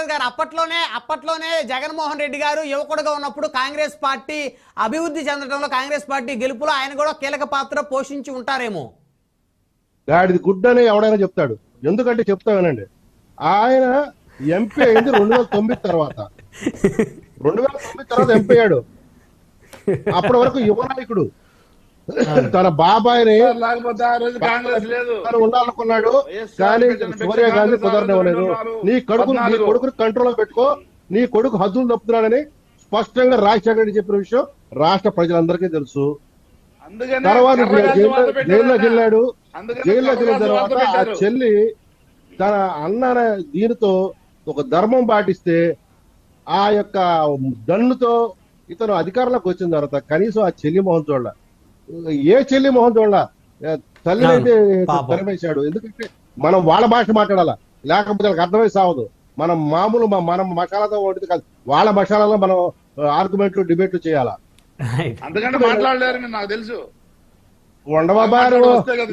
ప్రసాద్ గారు అప్పట్లోనే అప్పట్లోనే జగన్మోహన్ రెడ్డి గారు యువకుడుగా ఉన్నప్పుడు కాంగ్రెస్ పార్టీ అభివృద్ధి చెందడంలో కాంగ్రెస్ పార్టీ గెలుపులో ఆయన కూడా కీలక పాత్ర పోషించి ఉంటారేమో? గాడిది గుడ్డ అని ఎవడైనా చెప్తాడు. ఎందుకంటే చెప్తా వినండి. ఆయన ఎంపీ అయింది రెండు వేల తొమ్మిది తర్వాత. రెండు వేల తొమ్మిది తర్వాత ఎంపీ అయ్యాడు. అప్పటి వరకు యువ నాయకుడు. తన బాబాయిని ఉండాలనుకున్నాడు కానీ సోనియా గాంధీ కుదరనివ్వలేదు. నీ కొడుకు నీ. కొడుకుని కంట్రోల్ పెట్టుకో నీ కొడుకు హద్దులు తప్పుతున్నాడని స్పష్టంగా రాజశేఖర రెడ్డి చెప్పిన విషయం రాష్ట్ర ప్రజలందరికీ తెలుసు తర్వాత జైల్లోకి. వెళ్ళాడు జైల్లోకి వెళ్ళిన తర్వాత ఆ. చెల్లి తన అన్న దీనితో ఒక ధర్మం పాటిస్తే ఆ యొక్క దన్నుతో ఇతను అధికారంలోకి వచ్చిన తర్వాత కనీసం ఆ చెల్లి మొహం చూడాల ఏ చెల్లి మొహం చూడాల? తల్లి అయితే. తరిమేశాడు ఎందుకంటే మనం వాళ్ళ భాష మాట్లాడాలా? లేకపోతే వాళ్ళకి అర్థమై సావదు. మనం మామూలు మనం మసాలాతో వండితే కాదు వాళ్ళ మసాలాలో మనం ఆర్గ్యుమెంట్లు డిబేట్లు చేయాలా? అందుకని మాట్లాడలేరు నాకు తెలుసు.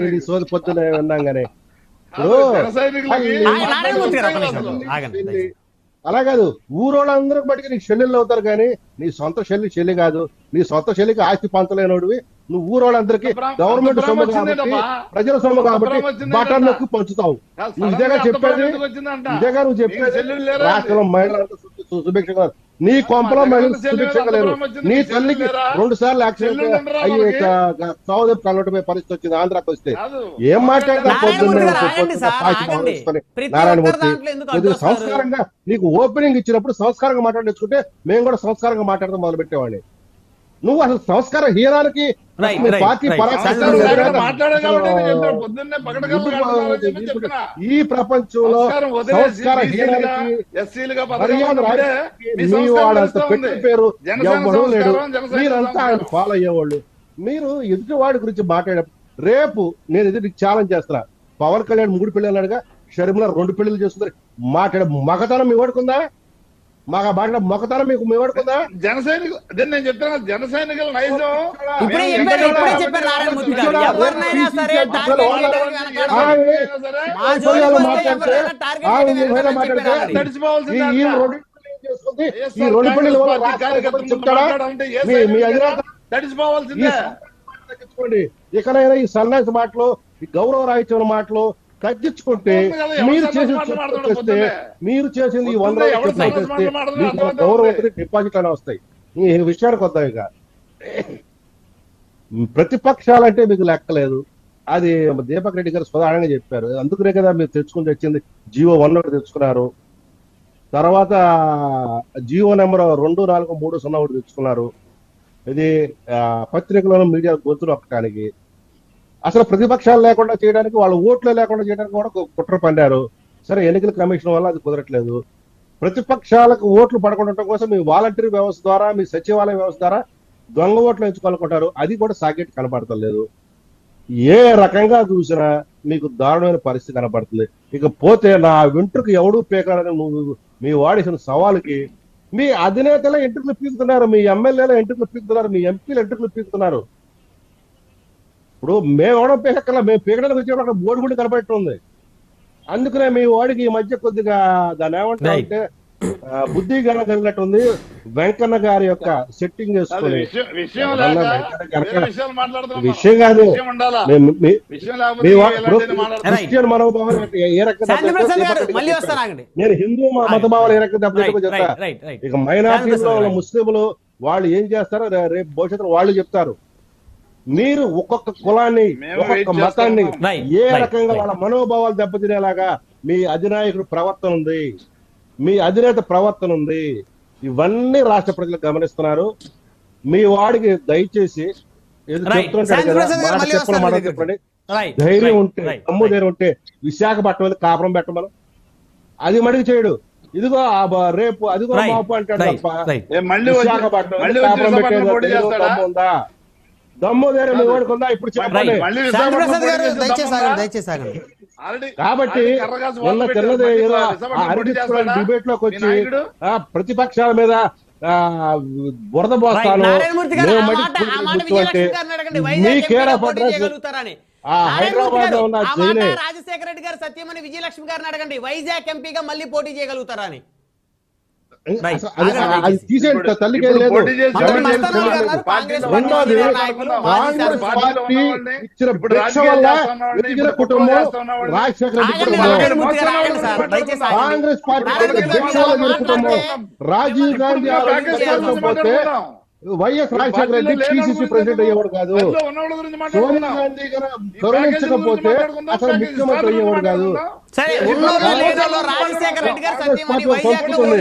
ఈ సోది. అలా కాదు. ఊరోళ్ళందరూ బట్టి నీకు చెల్లెళ్ళు అవుతారు కానీ నీ సొంత చెల్లి చెల్లి కాదు. నీ సొంత చెల్లికి ఆస్తి పంచలేనోడివి. నువ్వు ఊరోళ్ళందరికీ గవర్నమెంట్ సొమ్ము కాబట్టి? ప్రజల సొమ్ము కాబట్టి? బటన్ నొక్కి పంచుతావు నువ్వు ఇదేగా చెప్పేది? ఇదేగా నువ్వు చెప్పేది? రాష్ట్రంలో మహిళలంతా సు- సుభిక్షంగా. నీ కొంపలో మహిళలు సుభిక్షంగా లేరు నీ తల్లికి? రెండు సార్లు యాక్సిడెంట్ అయ్యి? సౌదీప్ కన్వర్ట్ పరిస్థితి వచ్చింది ఆంధ్రాకి వస్తే. ఏం నారాయణమూర్తి ఎందుకు కొద్దిగా అడ్డు వస్తారు? సంస్కారంగా నీకు ఓపెనింగ్ ఇచ్చినప్పుడు సంస్కారంగా మాట్లాడించుకుంటే మేము కూడా సంస్కారంగా మాట్లాడడం మొదలు పెట్టేవాడిని నువ్వు అసలు సంస్కార పార్టీ మాట్లాడే చెప్తున్నా. ఈ ప్రపంచంలో సంస్కారం పేరు లేడు. మీరంతా ఆయన. ఫాలో అయ్యేవాళ్ళు మీరు ఎదుటివాడి గురించి మాట్లాడేటప్పుడు రేపు నేను ఎదుటి ఛాలెంజ్ చేస్తున్నా. పవన్ కళ్యాణ్ మూడు పెళ్ళి అన్నాడుగా షర్మిల రెండు పెళ్ళిలు చేస్తుంది మాట్లాడే మగతనం మీ మగ మాట్లాడే మగతనం మీకు? మీ వాడుకుందా? జన సైనికులు నేను చెప్తాను జన సైనికుల నైజం. ఈ-. రెండు కార్యకర్తల చెప్తాడా ఈ తడిచిపోవాల్సిందే తగ్గించుకోండి. ఇకనైనా ఈ సన్నాసి మాటలు ఈ గౌరవ రాహిత్యం మాటలు ఎవరు మీరు చేసిన? మీరు చేసింది ఈ వంద. గౌరవం డిపాజిట్ అనే వస్తాయి. ఈ విషయానికి వద్దాం ఇక. ప్రతిపక్షాలంటే మీకు లెక్కలేదు. అది దీపక్ రెడ్డి గారు స్వదానంగా చెప్పారు. అందుకనే కదా మీరు తెచ్చుకుని తెచ్చింది జియో వన్ ఒకటి తెచ్చుకున్నారు. తర్వాత జియో నెంబర్ రెండు నాలుగు మూడు సున్నా ఒకటి తెచ్చుకున్నారు. ఇది పత్రికలను మీడియా గొంతు నొక్కడానికి అసలు ప్రతిపక్షాలు లేకుండా చేయడానికి వాళ్ళ ఓట్లు లేకుండా చేయడానికి కూడా కుట్ర పండారు సరే ఎన్నికల కమిషన్ వల్ల అది కుదరట్లేదు. ప్రతిపక్షాలకు ఓట్లు పడకుండా ఉండటం కోసం మీ వాలంటీర్ వ్యవస్థ ద్వారా మీ సచివాలయ వ్యవస్థ ద్వారా దొంగ ఓట్లు ఎంచుకోవాలనుకుంటారు. అది కూడా సాకెట్ కనపడతలేదు ఏ రకంగా చూసినా మీకు దారుణమైన పరిస్థితి కనపడుతుంది. ఇక పోతే నా వెంట్రుకు ఎవడు పేకాడని నువ్వు మీ వాడేసిన సవాలుకి మీ అధినేతలే ఎంట్రుకులు పీకుతున్నారు. మీ ఎమ్మెల్యేల ఎంట్రుకులు పీకుతున్నారు. మీ ఎంపీలు ఎంట్రుకులు పీకుతున్నారు. ఇప్పుడు మేము ఎవడం పీకక్కల మేము పీకడానికి వచ్చేప్పుడు అక్కడ బోర్డు కూడా కనపడుతుంది అందుకనే మీ వాడికి ఈ మధ్య కొద్దిగా దాని ఆ, బుద్ధి గణ కలిగినట్టుంది. వెంకన్న గారి యొక్క సెట్టింగ్ చేసుకుని. విషయం కాదు. క్రిస్టియన్ మనోభావం ఏ- రకంగా నేను హిందూ మ- మత భావాలు ఏ రకంగా దెబ్బతింటుందో రైట్ చెప్తా. ఇక మైనార్టీలో ముస్లింలు వాళ్ళు ఏం చేస్తారో రే- రేపు భవిష్యత్తులో వాళ్ళు చెప్తారు. మీరు ఒక్కొక్క కులాన్ని ఒక్కొక్క మతాన్ని ఏ రకంగా. వాళ్ళ మనోభావాలు దెబ్బతినేలాగా మీ అధినాయకుడు ప్రవర్తన ఉంది. మీ అధినేత ప్రవర్తన ఉంది. ఇవన్నీ రాష్ట్ర ప్రజలు గమనిస్తున్నారు. మీ వాడికి దయచేసి చెప్పండి, ధైర్యం ఉంటే రైట్. ధైర్యం ఉంటే విశాఖపట్నం మీద కాపురం పెట్టమను అది మడికి చేయడు. ఇదిగో రేపు అదిగో మాపు అంటాడు తప్ప విశాఖపట్నం కాపురం పెట్టేది ఉందా? దమ్ము ధైర్యం మీ వాడికి ఉందా ఇప్పుడు ప్రసాద్ గారు దయచేసి? ఆగండి దయచేసి ఆగండి. కాబట్టి. తెల్లదే? డిబేట్లోకి వచ్చి ప్రతిపక్షాల మీద ఆ, బురద. పోస్తాను మీ కేర్ ఆఫ్ అడ్రస్ హైదరాబాద్ గారు, లో ఉన్న రాజశేఖర రెడ్డి గారు సత్యమని విజయలక్ష్మి గారిని అడగండి. వైజాగ్ ఎంపీగా మళ్ళీ పోటీ చేయగలుగుతారా అని అది- తీసేయండి తల్లికి రెండోది, కాంగ్రెస్. పార్టీ ఇచ్చిన భిక్ష వల్ల ఎదిగిన కుటుంబం. రాజశేఖర. కాంగ్రెస్ పార్టీ భిక్ష వల్ల కుటుంబం. రాజీవ్ గాంధీ మాట్లాడుకుందాం. వైఎస్ రాజశేఖర రెడ్డి పిసిసి ప్రెసిడెంట్ అయ్యేవాడు కాదు. సోనియా. గాంధీ గారు కరుణించకపోతే అసలు. ముఖ్యమంత్రి అయ్యేవాడు కాదు. సరే ఉన్నోళ్ళు లేనోళ్ళు రాజశేఖర రెడ్డి గారు వైజాగ్లో మళ్ళీ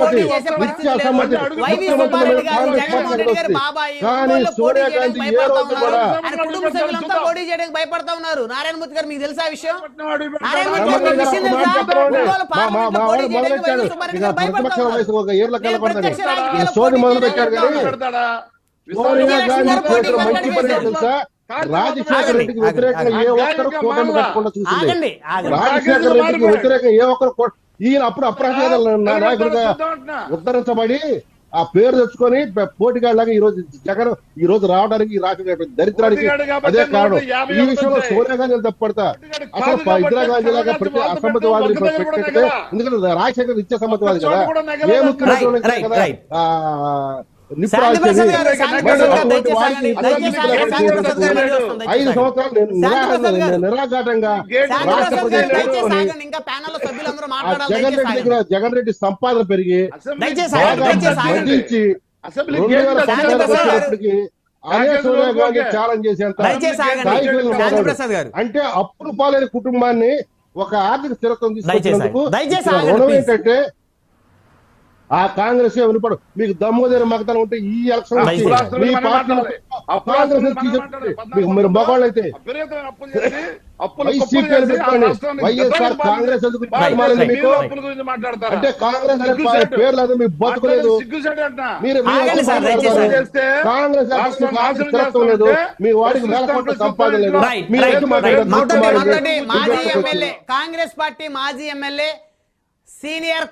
పోటీ చేసే పరిస్థితి లేదు. వైవి సుబ్బారెడ్డి జగన్మోహన్ రెడ్డి బాబాయ్ పోటీ చేయడానికి భయపడతా ఉన్నారు. కూడా ఆయన కుటుంబ సభ్యులంతా పోటీ చేయడానికి భయపడతా ఉన్నారు. నారాయణమూర్తి గారు మీకు తెలుసా విషయం? గారు మీకు తెలుసా? పోటీ చేయడానికి. వైవి సుబ్బారెడ్డి గారు భయపడతా ఉన్నారు. ప్రత్యక్ష రాజకీయాల్లో పోటీ చేయడానికి మంచి పని. తెలుసా? రాజశేఖర ఆగండి, రెడ్డికి వ్యతిరేకంగా ఏ. ఒక్కరు కూటమి కట్టకుండా చూసింది ఆగండి ఆగండి రాజశేఖర రెడ్డికి వ్యతిరేకంగా ఏ ఒక్కరు ఈయన అప్పుడు అప్రహేద నాయకుడిగా ఉద్ధరించబడి ఆ పేరు తెచ్చుకొని పోటీగాళ్ళగా ఈ రోజు జగన్ ఈ రోజు రావడానికి ఈ రాష్ట్ర దరిద్రానికి అదే కారణం ఈ విషయంలో. సోనియా గాంధీ తప్పడతా అసలు ఇందిరాగాంధీ లాగా ప్రతి వాళ్ళు అసమ్మతి పెట్టిన వాదిని ఒక్క దగ్గర కూడా పెట్టితే నెగలా. ఎందుకంటే రాజశేఖర్ నిత్య సమ్మతివాది కదా. ఏ ముఖ్యమంత్రి కదా ఐదు సంవత్సరాలు నేను నిరాఘాటంగా జగన్ రెడ్డి దగ్గర ఆగండి. జగన్ రెడ్డి సంపాదన పెరిగి. ఛాలెంజ్ చేసేంత గారు. అంటే అప్పులు పాలైన కుటుంబాన్ని ఒక ఆర్థిక స్థిరత్వం తీసుకొచ్చినందుకు రుణం. ఏంటంటే ఆ కాంగ్రెస్ వినపడు మీకు దమ్ముదైన మగతనం ఉంటే ఈ ఎలక్షన్. మీకు మీరు మగవాళ్ళు అయితే వైఎస్ఆర్ కాంగ్రెస్ అంటే కాంగ్రెస్. పేరు లేదు మీకు బతుకులేదు. మీరు కాంగ్రెస్ లేదు. మీ వాడికి వేల కోట్ల సంపాదన లేదు. కాంగ్రెస్ పార్టీ మాజీ ఎమ్మెల్యే. సీనియర్